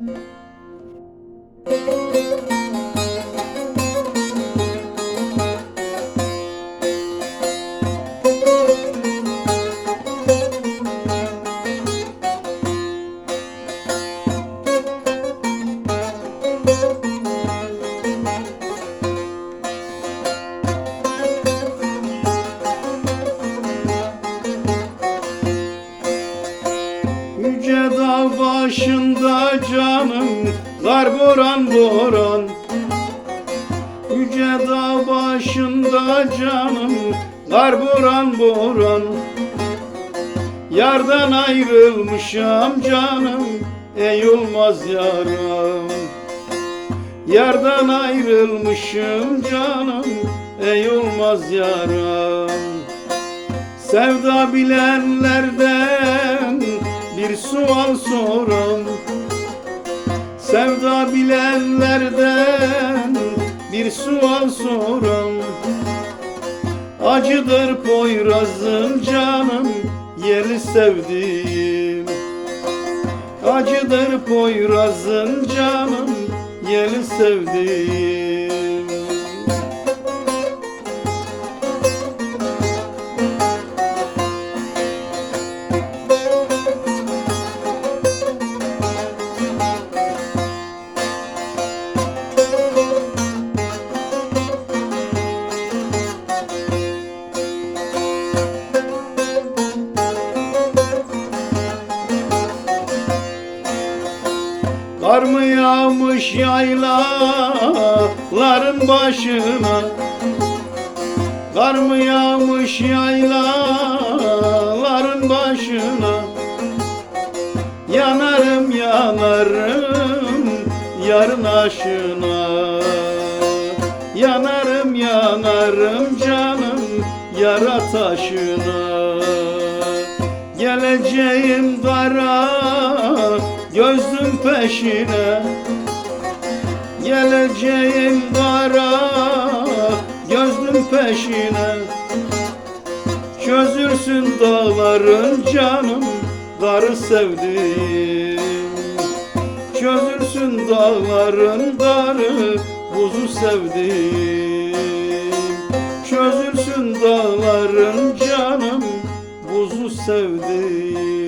Yüce başında canım Kar boran boran Yüce dağ başında canım Kar boran boran Yardan ayrılmışam canım Ey olmaz yaram. Yardan ayrılmışım canım Ey olmaz yaram. Sevda bilenlerden bir sual soram Sevda bilenlerden bir sual soram Acıdır poyrazın canım yeri sevdiğim. Acıdır poyrazın canım yeri sevdiğim Kar mı yağmış yaylaların başına? Kar mı yağmış yaylaların başına? Yanarım yanarım yarın aşına. Yanarım yanarım canım yara taşına. Geleceğim kara gözlüm peşine Geleceğim kara gözlüm peşine Çözülsün dağların canım karı sevdiğim. Çözülsün dağların karı buzu sevdiğim. Çözülsün dağların canım buzu sevdiğim